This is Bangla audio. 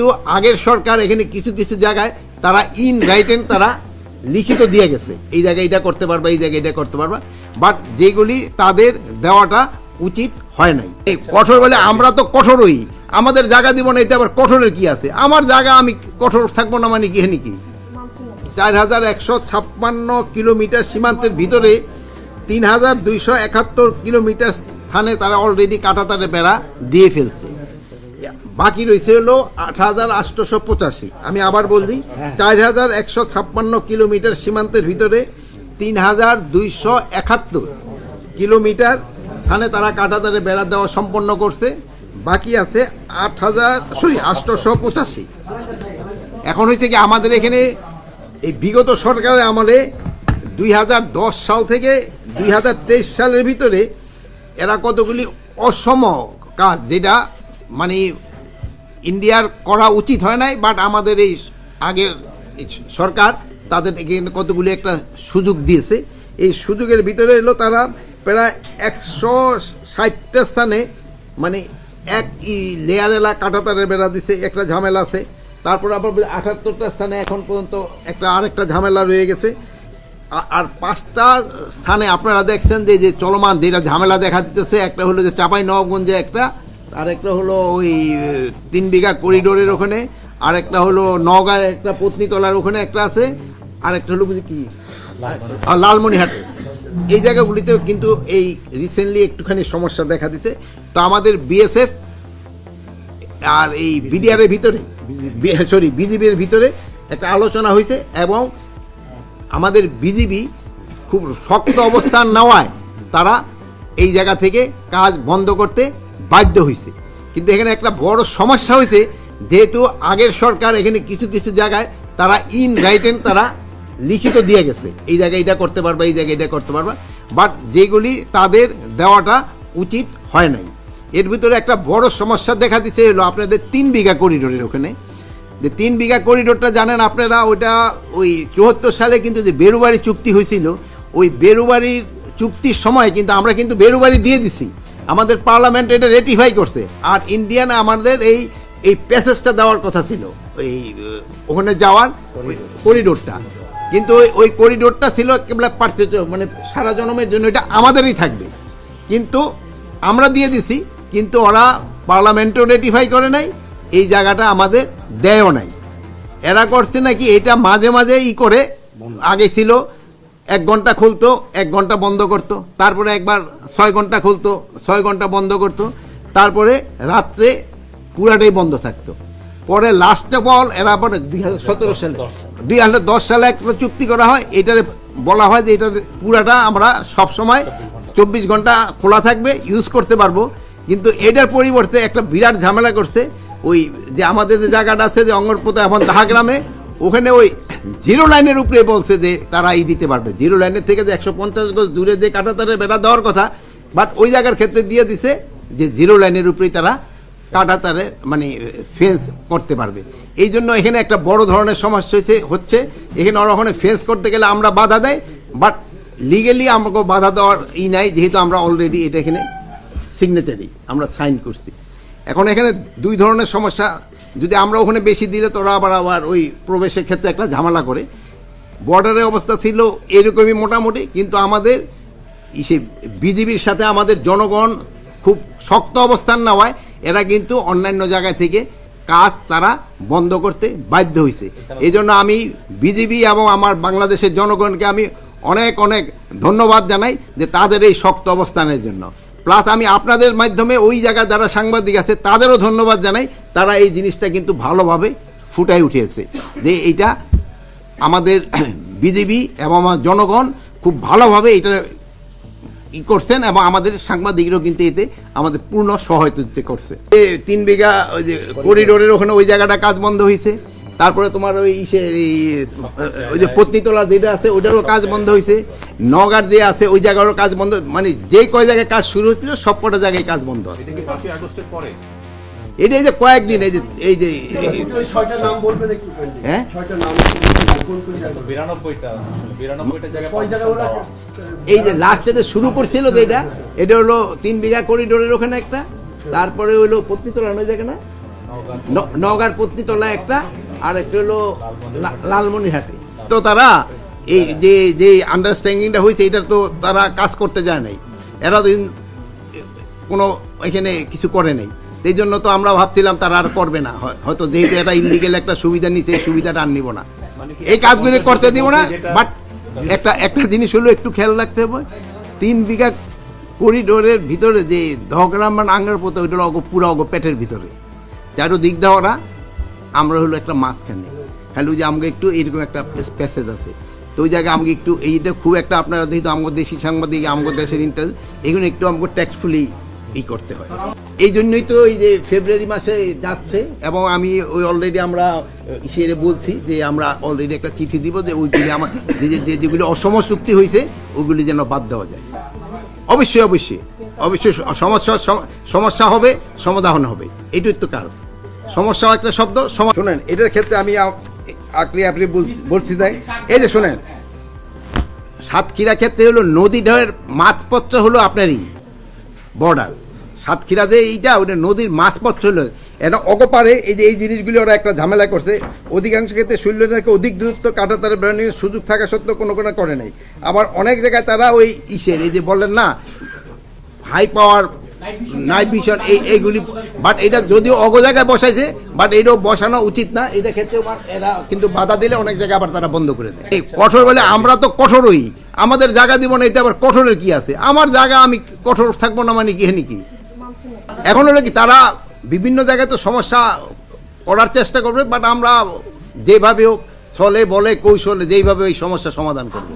যেহেতু আগের সরকার এখানে কিছু কিছু জায়গায় তারা ইন রাইটেন তারা লিখিত দিয়ে গেছে। এই জায়গায় এটা করতে পারবা, এই জায়গায় এটা করতে পারবা। বাট যেগুলি তাদের দেওয়াটা উচিত হয় নাই। এই কঠোর বলে আমরা তো কঠোরই। আমাদের জায়গা দিব না, এতে আবার কঠোরের কি আছে? আমার জায়গা আমি কঠোর থাকব না মানে কি নাকি চার হাজার একশো ছাপ্পান্ন কিলোমিটার সীমান্তের ভিতরে তিন হাজার দুইশো একাত্তর কিলোমিটার স্থানে তারা অলরেডি কাটাতারে বেড়া দিয়ে ফেলছে। বাকি রয়েছে হলো আট হাজার আটশোশো পঁচাশি। আমি আবার বলছি চার হাজার একশো ছাপ্পান্ন কিলোমিটার সীমান্তের ভিতরে তিন হাজার দুইশো একাত্তর কিলোমিটার স্থানে তারা কাটাতারে বেড়া দেওয়া সম্পন্ন করছে। বাকি আছে আট হাজার সরি আটশোশো পঁচাশি। এখন হয়েছে কি আমাদের এখানে এই বিগত সরকারের আমলে দুই হাজার দশ সাল থেকে দুই হাজার তেইশ সালের ভিতরে এরা কতগুলি অসম কাজ যেটা মানে ইন্ডিয়ার করা উচিত হয় নাই বাট আমাদের এই আগের সরকার তাদের এখানে কতগুলি একটা সুযোগ দিয়েছে। এই সুযোগের ভিতরে এলো তারা প্রায় একশো ষাটটা স্থানে মানে এক ই লেয়ার এলা কাটাতারের বেড়া দিছে, একটা ঝামেলা আছে। তারপর আবার আঠাত্তরটা স্থানে এখন পর্যন্ত একটা আরেকটা ঝামেলা রয়ে গেছে। আর পাঁচটা স্থানে আপনারা দেখছেন যে যে চলমান যেটা ঝামেলা দেখা দিতেছে, একটা হলো যে চাপাই নবাবগঞ্জে একটা আর একটা হলো ওই তিন বিঘা করিডোরের ওখানে আর একটা হলো নগাঁয় একটা পত্নীতলার ওখানে একটা আছে আর একটা হলো বুঝি কি? লালমনিহাটে। এই জায়গাগুলিতেও কিন্তু এই রিসেন্টলি একটুখানি সমস্যা দেখা দিছে। তো আমাদের বিএসএফ আর এই বিডিআর এর ভিতরে সরি বিজিবির ভিতরে একটা আলোচনা হয়েছে এবং আমাদের বিজিবি খুব শক্ত অবস্থান নেওয়ায় তারা এই জায়গা থেকে কাজ বন্ধ করতে বাধ্য হয়েছে কিন্তু এখানে একটা বড় সমস্যা হয়েছে যেহেতু আগের সরকার এখানে কিছু কিছু জায়গায় তারা ইন রাইটেন তারা লিখিত দিয়ে গেছে। এই জায়গায় এটা করতে পারবা, এই জায়গায় এটা করতে পারবা। বাট যেগুলি তাদের দেওয়াটা উচিত হয় নাই। এর ভিতরে একটা বড় সমস্যা দেখা দিচ্ছে হলো আপনাদের তিন বিঘা করিডোরের ওখানে। যে তিন বিঘা করিডোরটা জানেন আপনারা, ওইটা ওই চুয়াত্তর সালে কিন্তু যে বেরুবাড়ি চুক্তি হয়েছিল, ওই বেরুবাড়ির চুক্তির সময় কিন্তু আমরা কিন্তু বেরুবাড়ি দিয়ে দিছি। আমাদের পার্লামেন্ট এটা রেটিফাই করছে। আর ইন্ডিয়ান আমাদের এই এই প্যাসেজটা দেওয়ার কথা ছিল। ওই ওখানে যাওয়ার করিডোরটা। কিন্তু ওই ওই করিডোরটা ছিল কেবল পার্থক্য মানে সারা জনমের জন্য এটা আমাদেরই থাকবে। কিন্তু আমরা দিয়ে দিছি কিন্তু ওরা পার্লামেন্টও রেটিফাই করে নাই এই জায়গাটা আমাদের দেয়ও নাই। এরা করছে নাকি এটা মাঝে মাঝে ই করে আগে ছিল এক ঘণ্টা খুলতো, এক ঘণ্টা বন্ধ করতো, তারপরে একবার ছয় ঘণ্টা খুলতো, ছয় ঘণ্টা বন্ধ করতো, তারপরে রাত্রে পুরাটাই বন্ধ থাকতো। পরে লাস্ট অফ অল এরা পরে দুই হাজার সতেরো সালে, দুই হাজার দশ সালে একটা চুক্তি করা হয়, এটারে বলা হয় যে এটা পুরাটা আমরা সব সময় চব্বিশ ঘণ্টা খোলা থাকবে ইউজ করতে পারব। কিন্তু এটার পরিবর্তে একটা বিরাট ঝামেলা করছে, ওই যে আমাদের যে জায়গাটা আছে যে অঙ্গরপোতা এখন দাহা গ্রামে, ওখানে ওই জিরো লাইনের উপরে বলছে যে তারা এই দিতে পারবে। জিরো লাইনের থেকে যে একশো পঞ্চাশ গজ দূরে যে কাটাতারের বেড়া দেওয়ার কথা বাট ওই জায়গার ক্ষেত্রে দিয়ে দিছে যে জিরো লাইনের উপরেই তারা কাটাতারে মানে ফেন্স করতে পারবে। এই জন্য এখানে একটা বড় ধরনের সমস্যা হয়েছে হচ্ছে, এখানে ওখানে ফেন্স করতে গেলে আমরা বাধা দেয় বাট লিগেলি আমাকে বাধা দেওয়ার ই নাই, যেহেতু আমরা অলরেডি এটা এখানে সিগনেচারি আমরা সাইন করছি। এখন এখানে দুই ধরনের সমস্যা যদি আমরা ওখানে বেশি দিলে তোরা আবার আবার ওই প্রবেশের ক্ষেত্রে একটা ঝামেলা করে। বর্ডারের অবস্থা ছিল এরকমই মোটামুটি, কিন্তু আমাদের সে বিজিবির সাথে আমাদের জনগণ খুব শক্ত অবস্থান নেওয়ায় এরা কিন্তু অন্যান্য জায়গা থেকে কাজ তারা বন্ধ করতে বাধ্য হয়েছে এই জন্য আমি বিজিবি এবং আমার বাংলাদেশের জনগণকে আমি অনেক অনেক ধন্যবাদ জানাই যে তাদের এই শক্ত অবস্থানের জন্য। প্লাস আমি আপনাদের মাধ্যমে ওই জায়গায় যারা সাংবাদিক আছে, তাদেরও ধন্যবাদ জানাই তারা এই জিনিসটা কিন্তু ভালোভাবে ফুটাই উঠিয়েছে যে এটা আমাদের বিজেপি এবং আমার জনগণ খুব ভালোভাবে এটা ই করছেন এবং আমাদের সাংবাদিকরাও কিন্তু এতে আমাদের পূর্ণ সহায়তা করছে। তিন বিঘা ওই যে করিডোরের ওখানে ওই জায়গাটা কাজ বন্ধ হয়েছে। তারপরে তোমার ওই ইসে ওই যে পত্নীতলা যেটা আছে, ওইটারও কাজ বন্ধ হয়েছে। নগার যে আছে, ওই জায়গারও কাজ বন্ধ মানে যে কয় জায়গায় কাজ শুরু হয়েছিল সব কটা জায়গায় কাজ বন্ধ আছে। এটা এটা এই যে কয়েকদিন এই যে এই যে ছয়টা নাম বলবেন একটু হ্যাঁ? এই যে লাস্টে যে শুরু করছিল যে এটা এটা হলো তিন বিঘা করিডোরের ওখানে একটা তারপরে হলো পত্নীতলা ওই জায়গা না? ন- নওগাঁর পত্নীতলা একটা আর একটা হলো লালমনিরহাটে। তো তারা এই যে যে আন্ডারস্ট্যান্ডিংটা হয়েছে এটার তো তারা কাজ করতে যায় নাই। এরা তো কোনো এখানে কিছু করে নাই। এই জন্য তো আমরা ভাবছিলাম তারা আর করবে না। হয়- হয়তো যেহেতু এটা ইলিগেল একটা সুবিধা নিছে এই সুবিধাটা আর নিব না। মানে এই কাজগুলি করতে দিব না বাট একটা একটা জিনিস হলো একটু খেয়াল রাখতে হবে। তিন বিঘা করিডোরের ভিতরে যে ধগরাম মানে আঙ্গার পোতা ওইটা অগ পুরো অগ পেটের ভিতরে। চারো দিক দেওয়ারা আমরা হলো একটা মাঝখানে। খালি যে আমাকে একটু এরকম একটা প্যাসেজ আছে। তো ওই জায়গায় আমাকে একটু এইটা খুব একটা আপনারা যেহেতু আমাদের দেশি সাংবাদিক আমাদের দেশের ইন্টারেস্ট এগুলো একটু আমাকে ট্যাক্সফুলি ই করতে হয়। এই জন্যই তো এই যে ফেব্রুয়ারি মাসে যাচ্ছে এবং আমি ওই অলরেডি আমরা সে বলছি যে আমরা অলরেডি একটা চিঠি দিব যে ওইগুলি আমার যে যেগুলি অসম চুক্তি হয়েছে ওইগুলি যেন বাদ দেওয়া যায়। অবশ্যই অবশ্যই অবশ্যই সমস্যা, সম- সমস্যা হবে, সমাধান হবে। এটাই তো কাজ। সমস্যা একটা শব্দ শোনেন, এটার ক্ষেত্রে আমি আ- আপনি বলছি তাই। এই যে শোনেন সাতক্ষীরা ক্ষেত্রে হলো নদী ঢেউয়ের মাঝপত্র হলো আপনারই, বর্ডার। সাতক্ষীরা যে এইটা, ওটা নদীর মাঝপত্র হলো এটা অগপারে এই যে এই জিনিসগুলি ওরা একটা ঝামেলা করছে। অধিকাংশ ক্ষেত্রে শৈল্যটাকে অধিক দূরত্ব কাটা তারা বেরোনোর সুযোগ থাকা সত্ত্বেও কোনো কোনো করে নাই। আবার অনেক জায়গায় তারা ওই ইসের, এই যে বললেন না হাই পাওয়ার নাইট ভিশন এই এইগুলি বাট এটা যদিও অগ জায়গায় বসাইছে বাট এটাও বসানো উচিত না। এটা ক্ষেত্রে এরা কিন্তু বাধা দিলে অনেক জায়গায় আবার তারা বন্ধ করে দেয়। এই কঠোর বলে আমরা তো কঠোরই। আমাদের জায়গা দিব না, এতে আবার কঠোরের কি আছে? আমার জায়গা আমি কঠোর থাকব না মানে কি হেনি কি? এখন হলো কি, তারা বিভিন্ন জায়গায় তো সমস্যা করার চেষ্টা করবে বাট আমরা যেভাবে হোক ছলে বলে কৌশলে যেইভাবে এই সমস্যা সমাধান করব।